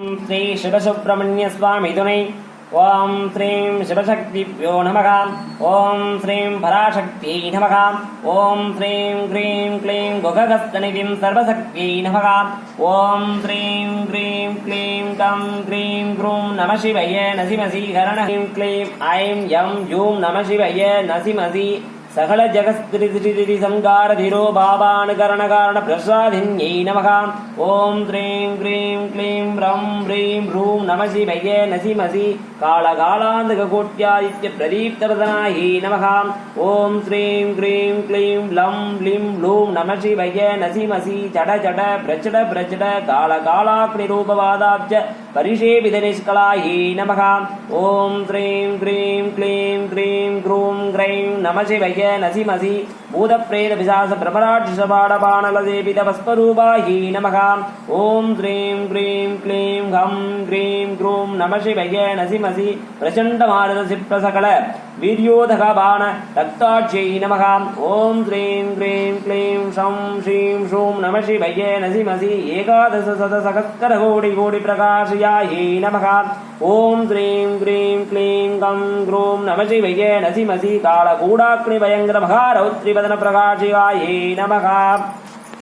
श्री श्रीशिवसुब्रह्मण्यस्वामि ॐ श्रीं शिवशक्तिभ्यो नमः ॐ श्रीं पराशक्त्यै नमः ॐ श्रीं क्रीं क्लीं गुहदस्तनिम् सर्वशक्त्यै नमः ॐ श्रीं क्रीं क्लीं कं क्रीं क्रूं नमशिवय नसिमसि हरण हरणीं क्लीं ऐं यं यूं नमशिवय नसिमसि சகல ஜகஸ்திரி சங்கார திரோ பாபானுகரணகாரண பிரசாதின்யை நமக ஓம் த்ரீம் க்ரீம் க்ளீம் ரம் ப்ரீம் ரூம் நம சிவய நசிமசி காலகாலாந்தக கோட்யாதித்ய பிரதீப்தவதனாயி நமக ஓம் ஸ்ரீம் க்ரீம் க்ளீம் லம் லிம் லூம் நம சிவய நசிமசி ஜட ஜட பிரச்சட பிரச்சட காலகாலாக்னி ரூபவாதாப்ஜ பரிஷேபித நிஷ்கலாயி நமக ஓம் ஸ்ரீம் க்ரீம் க்ளீம் க்ரீம் க்ரூம் க்ரைம் நம சிவய நசிமசி பூதப்ரேத பிசாச பிரபராட்சபாடபானலதேபித பஸ்வரூபாயி நமகாம் ஓம் ஸ்ரீம் க்ரீம் க்ளீம் கம் க்ரீம் க்ரூம் நம சிவய நசிமசி பிரச்சண்ட மாருத சிப்ரசகல வீரியோதகபான ரக்தாட்சியை நமக. ஓம் ஸ்ரீம் க்ரீம் க்ளீம் ஷம் ஸ்ரீம் ஷூம் நம சிவய நசிமசி ஏகாதச சத சகஸ்கர கோடி கோடி பிரகாஷயாயி நமக. ஓம் ஸ்ரீம் க்ரீம் க்ளீம் கம் க்ரூம் நம